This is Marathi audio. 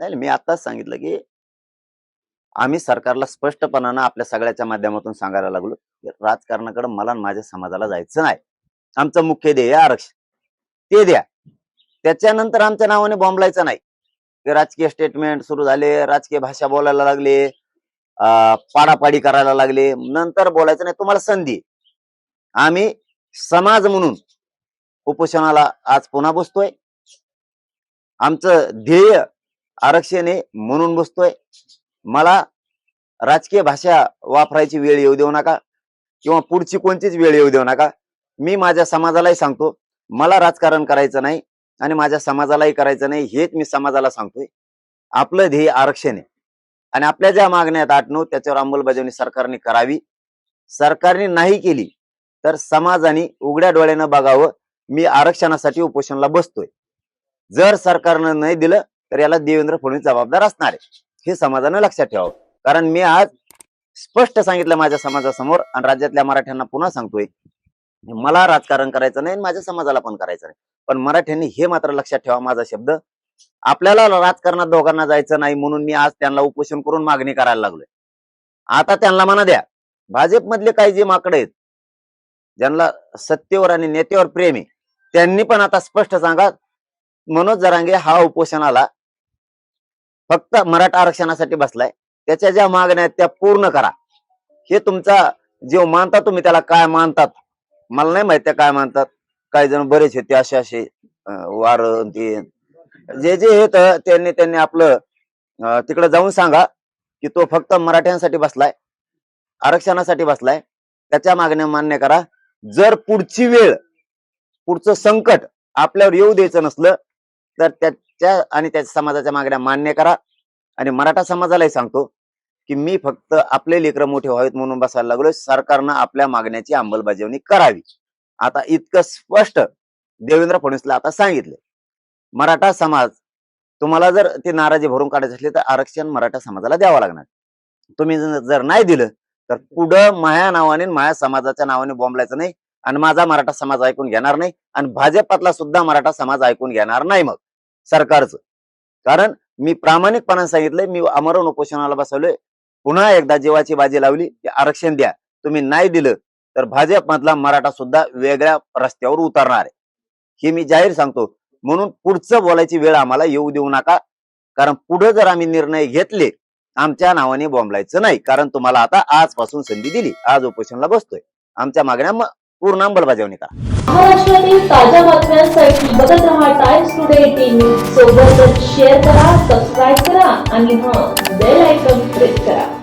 नाही मी आताच सांगितलं की आम्ही सरकारला स्पष्टपणानं आपल्या सगळ्याच्या माध्यमातून सांगायला लागलो की राजकारणाकडे मला माझ्या समाजाला जायचं नाही. आमचं मुख्य ध्येय आरक्षण. ते द्या. त्याच्यानंतर आमच्या नावाने बॉम्बलायचं नाही. राजकीय स्टेटमेंट सुरू झाले राजकीय भाषा बोलायला लागले अं, पाडापाडी करायला लागले. नंतर बोलायचं नाही तुम्हाला संधी आम्ही समाज म्हणून उपोषणाला आज पुन्हा बसतोय. आमचं ध्येय आरक्षण आहे म्हणून बसतोय. मला राजकीय भाषा वापरायची वेळ येऊ देऊ नका किंवा पुढची कोणतीच वेळ येऊ देऊ नका. मी माझ्या समाजालाही सांगतो मला राजकारण करायचं नाही आणि माझ्या समाजालाही करायचं नाही हेच मी समाजाला सांगतोय. आपलं ध्येय आरक्षण आहे. आणि आपल्या ज्या मागण्या आहेत आठ नऊ त्याच्यावर अंमलबजावणी सरकारने करावी. सरकारने नाही केली तर समाजाने उघड्या डोळ्यानं बघावं. मी आरक्षणासाठी उपोषणाला बसतोय. जर सरकारनं नाही दिलं तर याला देवेंद्र फडणवीस जबाबदार असणार आहे. हे समाजानं लक्षात ठेवावं. कारण मी आज स्पष्ट सांगितलं माझ्या समाजासमोर आणि राज्यातल्या मराठ्यांना पुन्हा सांगतोय मला राजकारण करायचं नाही आणि माझ्या समाजाला पण करायचं नाही. पण मराठ्यांनी हे मात्र लक्षात ठेवा माझा शब्द. आपल्याला राजकारणात दोघांना जायचं नाही म्हणून मी आज त्यांना उपोषण करून मागणी करायला लागलोय. आता त्यांना म्हणा द्या भाजपमधले काही जे माकडे आहेत ज्यांना सत्तेवर आणि नेत्यावर प्रेम आहे त्यांनी पण आता स्पष्ट सांगा मनोज जरांगे हा उपोषणाला फक्त मराठा आरक्षणासाठी बसलाय. त्याच्या ज्या मागण्या आहेत त्या पूर्ण करा. हे तुमचा जीव मानता तुम्ही त्याला काय मानतात? मला नाही माहिती काय मानतात. काही जण बरेच आहेत ते असे असे वार ते. जे जे आहेत त्यांनी त्यांनी आपलं तिकडे जाऊन सांगा की तो फक्त मराठ्यांसाठी बसलाय आरक्षणासाठी बसलाय. त्याच्या मागण्या मान्य करा. जर पुढची वेळ पुढचं संकट आपल्यावर येऊ द्यायचं नसलं तर त्या त्या आणि त्या समाजाच्या मागण्या मान्य करा. आणि मराठा समाजालाही सांगतो की मी फक्त आपले लेकर मोठे व्हावेत म्हणून बसायला लागलोय. सरकारनं आपल्या मागण्याची अंमलबजावणी करावी. आता इतकं स्पष्ट देवेंद्र फडणवीसला आता सांगितलं. मराठा समाज तुम्हाला जर ते नाराजी भरून काढायची असली तर आरक्षण मराठा समाजाला द्यावं लागणार. तुम्ही जर नाही दिलं तर पुढं माया नावाने माया समाजाच्या नावाने बोंबलायचं नाही. आणि माझा मराठा समाज ऐकून घेणार नाही. आणि भाजपातला सुद्धा मराठा समाज ऐकून घेणार नाही मग. सरकारचं. कारण मी प्रामाणिकपणाने सांगितलंय मी आमरण उपोषणाला बसवलोय. पुन्हा एकदा जीवाची बाजी लावली की आरक्षण द्या. तुम्ही नाही दिलं तर भाजप मधला मराठा सुद्धा वेगळ्या रस्त्यावर उतरणार आहे. हे मी जाहीर सांगतो. म्हणून पुढचं बोलायची वेळ आम्हाला येऊ देऊ नका. कारण पुढे जर आम्ही निर्णय घेतले आमच्या नावाने बोंबलायचं नाही. कारण तुम्हाला आता आजपासून संधी दिली. आज उपोषणाला बसतोय. आमच्या मागण्या पूर्ण अंमलबजावणी करा. महाराष्ट्रातील ताज्या बातम्यांसाठी बघत रहा टाइम्स टुडे टीव्ही सोबतच शेअर करा सबस्क्राईब करा आणि हा बेल आयकॉन प्रेस करा.